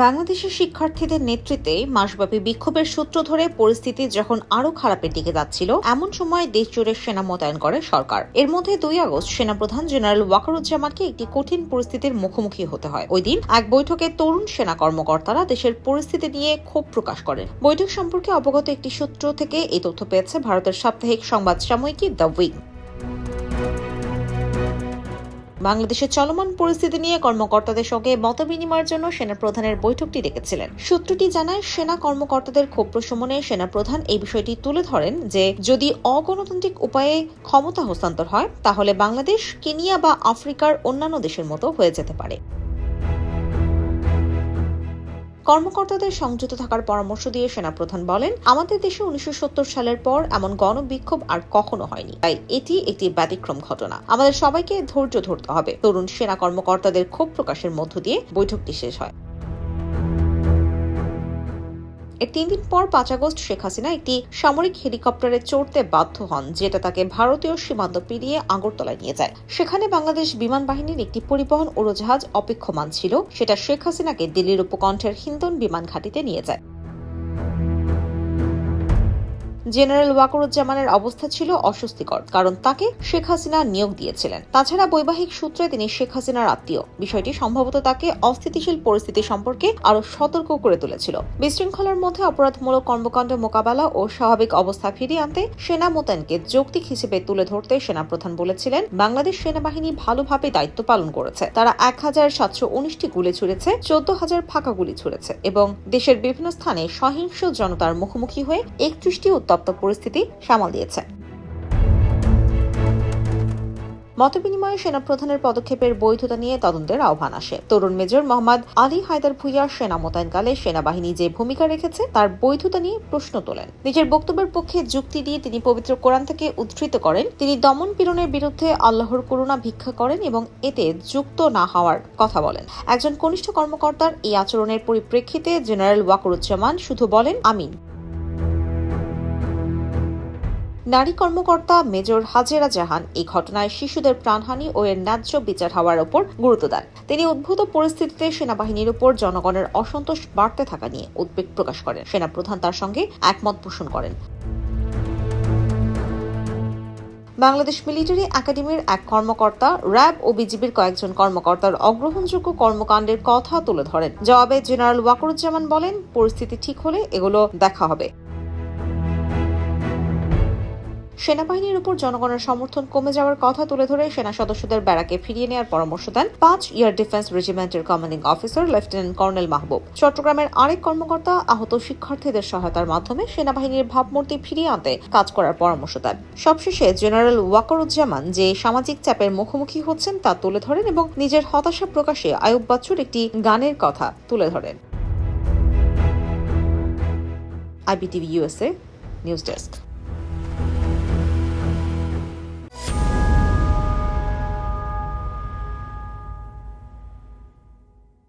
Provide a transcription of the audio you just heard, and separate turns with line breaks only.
বাংলাদেশের শিক্ষার্থীদের নেতৃত্বে মাসব্যাপী বিক্ষোভের সূত্র ধরে পরিস্থিতি যখন আরও খারাপের দিকে যাচ্ছিল, এমন সময় দেশ জুড়ে সেনা মোতায়েন করে সরকার। এর মধ্যে দুই আগস্ট সেনাপ্রধান জেনারেল ওয়াকারুজ্জামানকে একটি কঠিন পরিস্থিতির মুখোমুখি হতে হয়। ওই দিন এক বৈঠকে তরুণ সেনা কর্মকর্তারা দেশের পরিস্থিতি নিয়ে ক্ষোভ প্রকাশ করেন। বৈঠক সম্পর্কে অবগত একটি সূত্র থেকে এই তথ্য পেয়েছে ভারতের সাপ্তাহিক সংবাদ সাময়িকী দ্য উইক। বাংলাদেশের চলমান পরিস্থিতি নিয়ে কর্মকর্তাদের সঙ্গে মতবিনিময়ের জন্য সেনা প্রধানের বৈঠকটি ডেকেছিলেন। সূত্রটি জানায়, সেনা কর্মকর্তাদের ক্ষোভ প্রশমনে সেনা প্রধান এই বিষয়টি তুলে ধরেন যে, যদি অগণতান্ত্রিক উপায়ে ক্ষমতা হস্তান্তর হয়, তাহলে বাংলাদেশ, কেনিয়া বা আফ্রিকার অন্যান্য দেশের মতো হয়ে যেতে পারে। কর্মকর্তাদের সংযত থাকার পরামর্শ দিয়ে সেনাপ্রধান বলেন, আমাদের দেশে উনিশশো সত্তর সালের পর এমন গণবিক্ষোভ আর কখনো হয়নি। তাই এটি একটি ব্যতিক্রম ঘটনা। আমাদের সবাইকে ধৈর্য ধরতে হবে। তরুণ সেনা কর্মকর্তাদের ক্ষোভ প্রকাশের মধ্য দিয়ে বৈঠকটি শেষ হয়। এর তিন দিন পর পাঁচ আগস্ট শেখ হাসিনা একটি সামরিক হেলিকপ্টারে চড়তে বাধ্য হন, যেটা তাকে ভারতীয় সীমান্ত পেরিয়ে আগরতলায় নিয়ে যায়। সেখানে বাংলাদেশ বিমান বাহিনীর একটি পরিবহন উড়োজাহাজ অপেক্ষমান ছিল। সেটা শেখ হাসিনাকে দিল্লির উপকণ্ঠের হিন্দন বিমান ঘাটিতে নিয়ে যায়। জেনারেল ওয়াকরুজ্জামানের অবস্থা ছিল অস্বস্তিকর, কারণ তাকে শেখ হাসিনা নিয়োগ দিয়েছিলেন। তাছাড়া বৈবাহিক সূত্রে তিনি শেখ হাসিনার আত্মীয়। বিষয়টি সম্ভবত তাকে অস্থিতিশীল পরিস্থিতি সম্পর্কে আরও সতর্ক করে তুলেছিল। বিশৃঙ্খলার মধ্যে অপরাধমূলক কর্মকাণ্ড মোকাবেলা ও স্বাভাবিক অবস্থা ফিরিয়ে আনতে সেনা মোতায়েনকে যৌক্তিক হিসেবে তুলে ধরতে সেনাপ্রধান বলেছিলেন, বাংলাদেশ সেনাবাহিনী ভালোভাবে দায়িত্ব পালন করেছে। তারা এক হাজার সাতশো উনিশটি গুলি ছুড়েছে, চোদ্দ হাজার ফাঁকা গুলি ছুড়েছে এবং দেশের বিভিন্ন স্থানে সহিংস জনতার মুখোমুখি হয়ে একত্রিশটি উত্তপ্ত পরিস্থিতি সামাল দিয়েছে। মতবিনিময়ে সেনাপ্রধানের পদক্ষেপের বৈধতা নিয়ে তদন্তের আহ্বান আসে। তরুণ মেজর মোহাম্মদ আলী হায়দার ভুইয়া সেনা মোতায়েনকালে সেনাবাহিনী যে ভূমিকা রেখেছে, তার বৈধতা নিয়ে প্রশ্ন তোলেন। নিজের বক্তব্যের পক্ষে যুক্তি দিয়ে তিনি পবিত্র কোরআন থেকে উদ্ধৃত করেন। তিনি দমন পীড়নের বিরুদ্ধে আল্লাহর করুণা ভিক্ষা করেন এবং এতে যুক্ত না হওয়ার কথা বলেন। একজন কনিষ্ঠ কর্মকর্তার এই আচরণের পরিপ্রেক্ষিতে জেনারেল ওয়াকরুজ্জামান শুধু বলেন, আমিন। নারী কর্মকর্তা মেজর হাজেরা জাহান এই ঘটনায় শিশুদের প্রাণহানি ও এর ন্যায্য বিচার হওয়ার উপর গুরুত্ব দেন। তিনি উদ্ভূত পরিস্থিতিতে সেনাবাহিনীর উপর জনগণের অসন্তোষ বাড়তে থাকা নিয়ে উদ্বেগ প্রকাশ করেন। সেনাপ্রধান তার সঙ্গে একমত পোষণ করেন। বাংলাদেশ মিলিটারি একাডেমির এক কর্মকর্তা, র্যাব ও বিজিবির কয়েকজন কর্মকর্তার অগ্রহণযোগ্য কর্মকাণ্ডের কথা তুলে ধরেন। জবাবে জেনারেল ওয়াকরুজ্জামান বলেন, পরিস্থিতি ঠিক হলে এগুলো দেখা হবে। সেনাবাহিনীর উপর জনগণের সমর্থন কমে যাওয়ার কথা তুলে ধরে সেনা সদস্যদের ব্যারাকে ফিরিয়ে নেওয়ার পরামর্শ দেন পাঁচ air defence রেজিমেন্টের commanding officer lieutenant colonel Mahbub. চট্টগ্রামের আরেক কর্মকর্তা আহত শিক্ষার্থীদের সহায়তার মাধ্যমে সেনাবাহিনীর ভাবমূর্তি ফিরিয়ে আনতে কাজ করার পরামর্শ দেন। সবশেষে জেনারেল ওয়াকারুজ্জামান যে সামাজিক চাপের মুখোমুখি হচ্ছেন তা তুলে ধরেন এবং নিজের হতাশা প্রকাশে আয়ুব বাচ্চুর একটি গানের কথা তুলে ধরেন। IBTV USA news desk.